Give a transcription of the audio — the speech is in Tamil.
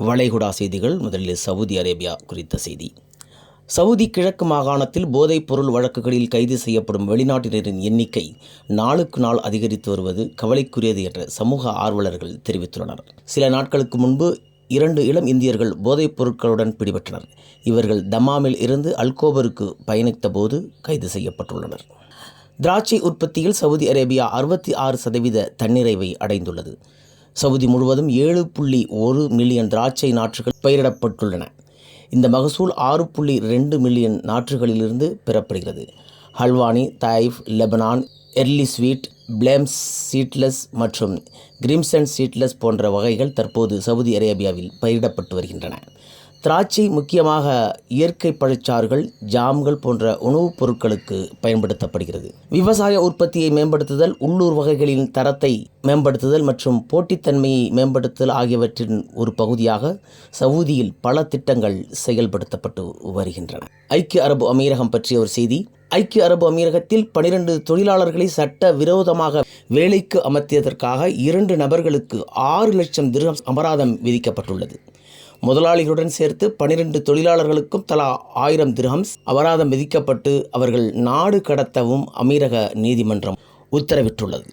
வளைகுடா செய்திகள். முதலில் சவுதி அரேபியா குறித்த செய்தி. சவுதி கிழக்கு மாகாணத்தில் போதைப் பொருள் வழக்குகளில் கைது செய்யப்படும் வெளிநாட்டினரின் எண்ணிக்கை நாளுக்கு நாள் அதிகரித்து வருவது கவலைக்குரியது என்று சமூக ஆர்வலர்கள் தெரிவித்துள்ளனர். சில நாட்களுக்கு முன்பு இரண்டு இளம் இந்தியர்கள் போதைப் பொருட்களுடன் பிடிபட்டனர். இவர்கள் தமாமில் இருந்து அல்கோபருக்கு பயணித்த போது கைது செய்யப்பட்டுள்ளனர். திராட்சை உற்பத்தியில் சவுதி அரேபியா அறுபத்தி ஆறு சதவீத தன்னிறைவை அடைந்துள்ளது. சவுதி முழுவதும் ஏழு புள்ளி ஒரு மில்லியன் திராட்சை நாற்றுகள் பயிரிடப்பட்டுள்ளன. இந்த மகசூல் ஆறு புள்ளி ரெண்டு மில்லியன் நாற்றுகளிலிருந்து பெறப்படுகிறது. Halwani Taif Lebanon early sweet flames seedless மற்றும் கிரிம்சன் சீட்லெஸ் போன்ற வகைகள் தற்போது சவுதி அரேபியாவில் பயிரிடப்பட்டு வருகின்றன. திராட்சை முக்கியமாக இயற்கை பழச்சாறுகள் ஜாம்கள் போன்ற உணவுப் பொருட்களுக்கு பயன்படுத்தப்படுகிறது. விவசாய உற்பத்தியை மேம்படுத்துதல் உள்ளூர் வகைகளின் தரத்தை மேம்படுத்துதல் மற்றும் போட்டித்தன்மையை மேம்படுத்துதல் ஆகியவற்றின் ஒரு பகுதியாக சவுதியில் பல திட்டங்கள் செயல்படுத்தப்பட்டு வருகின்றன. ஐக்கிய அரபு அமீரகம் பற்றிய ஒரு செய்தி ஐக்கிய அரபு அமீரகத்தில் பனிரெண்டு தொழிலாளர்களை சட்ட விரோதமாக வேலைக்கு அமர்த்தியதற்காக இரண்டு நபர்களுக்கு ஆறு லட்சம் திருகம் அபராதம் விதிக்கப்பட்டுள்ளது. முதலாளிகளுடன் சேர்த்து பனிரெண்டு தொழிலாளர்களுக்கும் தலா ஆயிரம் திரஹம்ஸ் அபராதம் விதிக்கப்பட்டு அவர்கள் நாடு கடத்தவும் அமீரக நீதிமன்றம் உத்தரவிட்டுள்ளது.